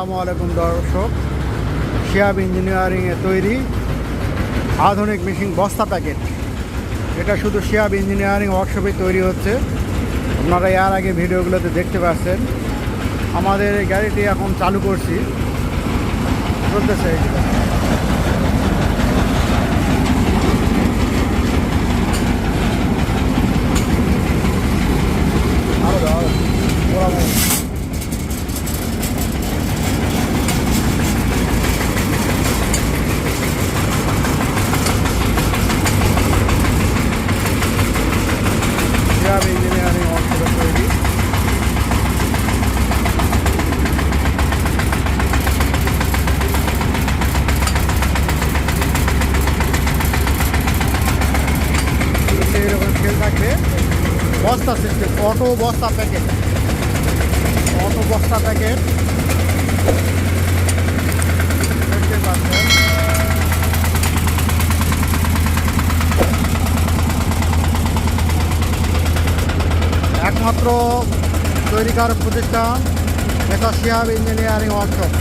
আসসালামু আলাইকুম, দর্শক। শিয়াব ইঞ্জিনিয়ারিংয়ে তৈরি আধুনিক মেশিন বস্তা প্যাকেট। এটা শুধু শিয়াব ইঞ্জিনিয়ারিং ওয়ার্কশপে তৈরি হচ্ছে। আপনারা এর আগে ভিডিওগুলোতে দেখতে পাচ্ছেন। আমাদের এই গাড়িটি এখন চালু করছি। চলতেছে থাকবে। বস্তা সিস্টেম, অটো বস্তা প্যাকেট অটো বস্তা প্যাকেট একমাত্র তৈরিকার প্রতিষ্ঠান মেসা শিহাব ইঞ্জিনিয়ারিং ওয়ার্কশপ।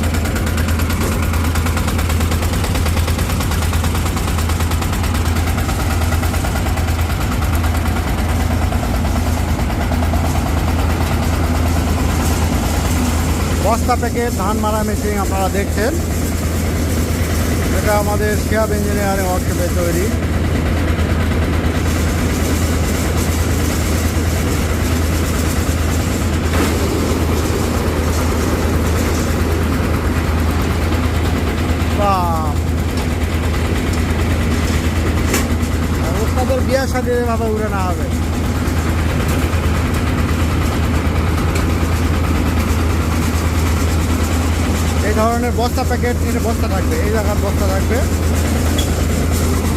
বস্তা থেকে ধান মারা মেশিন আপনারা দেখছেন। এটা আমাদের শিয়াব ইঞ্জিনিয়ারিং ওয়ার্কশপে তৈরি। ওস্তাদের বিয়ার সাথে এভাবে উড়ে না হবে। এই ধরনের বস্তা প্যাকেট এর বস্তা থাকবে, এই জায়গার বস্তা থাকবে।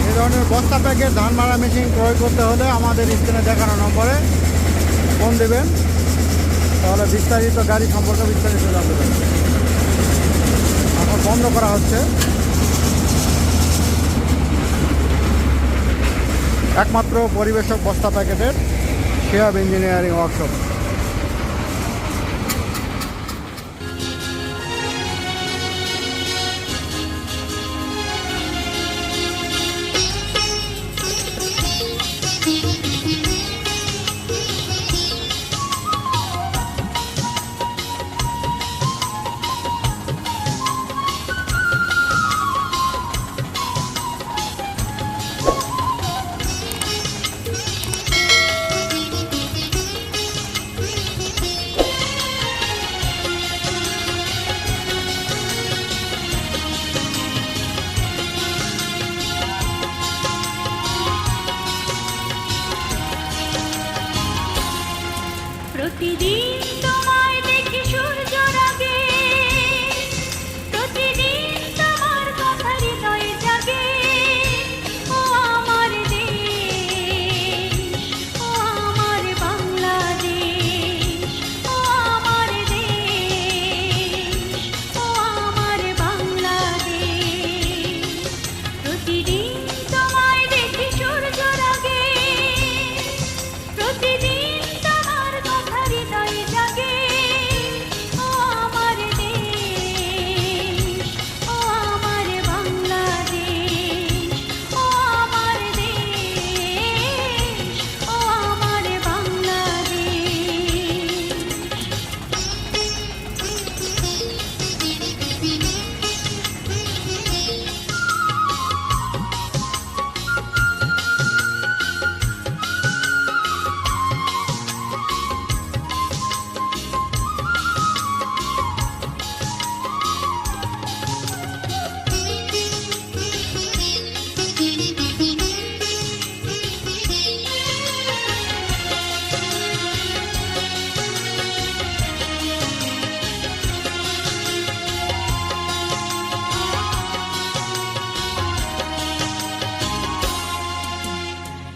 এই ধরনের বস্তা প্যাকেট, ধান মারা মেশিন ক্রয় করতে হলে আমাদের স্ক্রিনে দেখানো নম্বরে ফোন দেবেন। তাহলে বিস্তারিত গাড়ি সম্পর্কে বিস্তারিত জানতে পারবেন। এখন বন্ধ করা হচ্ছে। একমাত্র পরিবেশক বস্তা প্যাকেটের শেয়াব ইঞ্জিনিয়ারিং ওয়ার্কশপ। প্রতিদিন